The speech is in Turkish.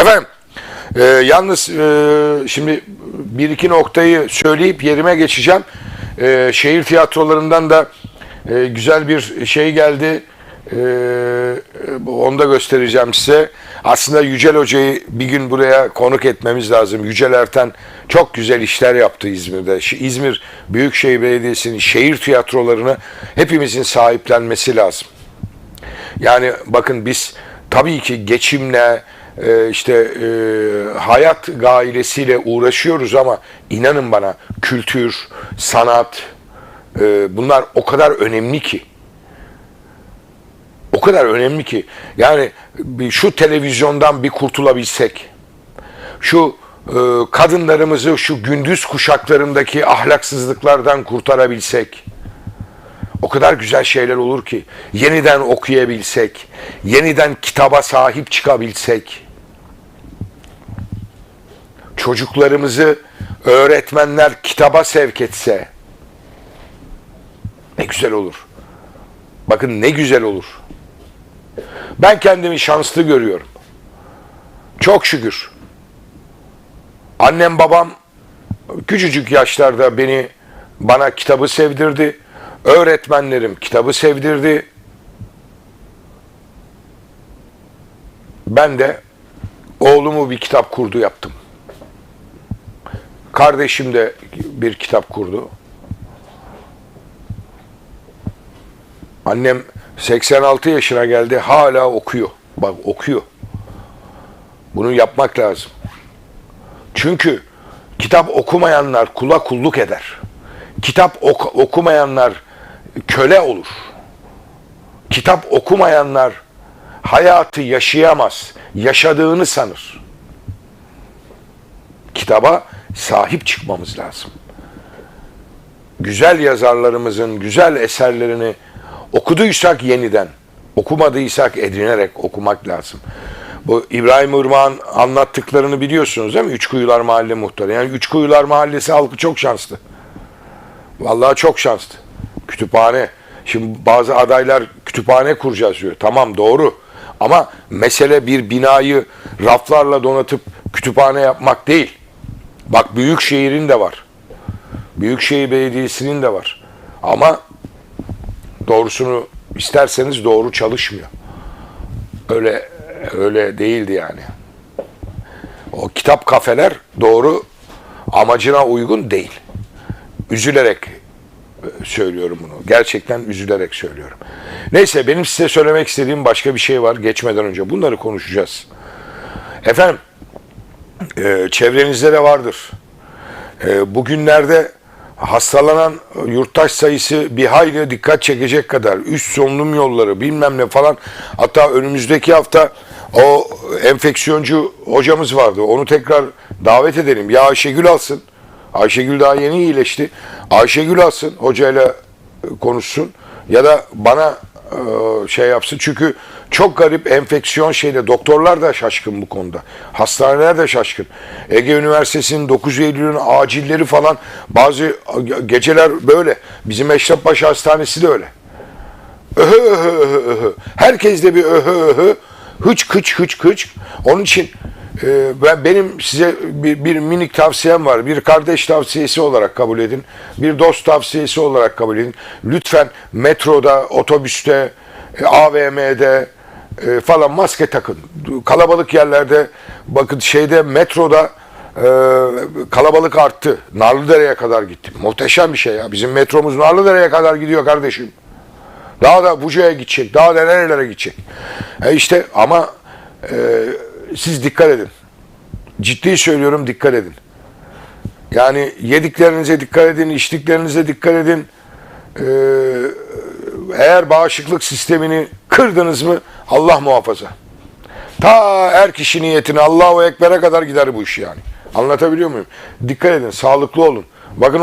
Efendim, e, yalnız e, şimdi bir iki noktayı söyleyip yerime geçeceğim. E, şehir tiyatrolarından da e, güzel bir şey geldi. E, onu da göstereceğim size. Aslında Yücel Hoca'yı bir gün buraya konuk etmemiz lazım. Yücel Erten çok güzel işler yaptı İzmir'de. İzmir Büyükşehir Belediyesi'nin şehir tiyatrolarını hepimizin sahiplenmesi lazım. Yani bakın biz tabii ki geçimle işte e, hayat gailesiyle uğraşıyoruz ama inanın bana kültür, sanat e, bunlar o kadar önemli ki. O kadar önemli ki. Yani şu televizyondan bir kurtulabilsek, şu e, kadınlarımızı şu gündüz kuşaklarındaki ahlaksızlıklardan kurtarabilsek, kadar güzel şeyler olur ki yeniden okuyabilsek, yeniden kitaba sahip çıkabilsek, çocuklarımızı öğretmenler kitaba sevk etse ne güzel olur. Bakın ne güzel olur. Ben kendimi şanslı görüyorum. Çok şükür. Annem babam küçücük yaşlarda beni bana kitabı sevdirdi. Öğretmenlerim kitabı sevdirdi. Ben de oğlumu bir kitap kurdu yaptım. Kardeşim de bir kitap kurdu. Annem 86 yaşına geldi hala okuyor. Bak okuyor. Bunu yapmak lazım. Çünkü kitap okumayanlar kula kulluk eder. Kitap ok- okumayanlar köle olur. Kitap okumayanlar hayatı yaşayamaz. Yaşadığını sanır. Kitaba sahip çıkmamız lazım. Güzel yazarlarımızın güzel eserlerini okuduysak yeniden, okumadıysak edinerek okumak lazım. Bu İbrahim Irmak'ın anlattıklarını biliyorsunuz değil mi? Üçkuyular Mahalle Muhtarı. Yani Üçkuyular Mahallesi halkı çok şanslı. Vallahi çok şanslı. Kütüphane. Şimdi bazı adaylar kütüphane kuracağız diyor. Tamam doğru. Ama mesele bir binayı raflarla donatıp kütüphane yapmak değil. Bak Büyükşehir'in de var. Büyükşehir Belediyesi'nin de var. Ama doğrusunu isterseniz doğru çalışmıyor. Öyle öyle değildi yani. O kitap kafeler doğru amacına uygun değil. Üzülerek söylüyorum bunu. Gerçekten üzülerek söylüyorum. Neyse benim size söylemek istediğim başka bir şey var geçmeden önce. Bunları konuşacağız. Efendim e, çevrenizde de vardır. E, bugünlerde hastalanan yurttaş sayısı bir hayli dikkat çekecek kadar üst solunum yolları bilmem ne falan hatta önümüzdeki hafta o enfeksiyoncu hocamız vardı onu tekrar davet edelim ya Ayşegül alsın Ayşegül daha yeni iyileşti Ayşegül alsın hocayla e, konuşsun ya da bana e, şey yapsın çünkü çok garip enfeksiyon şeyde doktorlar da şaşkın bu konuda. Hastaneler de şaşkın. Ege Üniversitesi'nin 9 Eylül'ün acilleri falan bazı geceler böyle. Bizim Eşrefpaşa Hastanesi de öyle. Öhö öhö öhö öhö. Herkes de bir öhö öhö. Hıç kıç hıç kıç. Onun için e, ben benim size bir, bir minik tavsiyem var. Bir kardeş tavsiyesi olarak kabul edin. Bir dost tavsiyesi olarak kabul edin. Lütfen metroda, otobüste, AVM'de e, falan maske takın. Kalabalık yerlerde bakın şeyde metroda e, kalabalık arttı. Narlıdere'ye kadar gitti. Muhteşem bir şey ya. Bizim metromuz Narlıdere'ye kadar gidiyor kardeşim. Daha da Buca'ya gidecek. Daha da nerelere gidecek. E işte ama e, siz dikkat edin. Ciddi söylüyorum dikkat edin. Yani yediklerinize dikkat edin, içtiklerinize dikkat edin. Ee, eğer bağışıklık sistemini kırdınız mı Allah muhafaza. Ta er kişi niyetine Allahu Ekber'e kadar gider bu iş yani. Anlatabiliyor muyum? Dikkat edin, sağlıklı olun. Bakın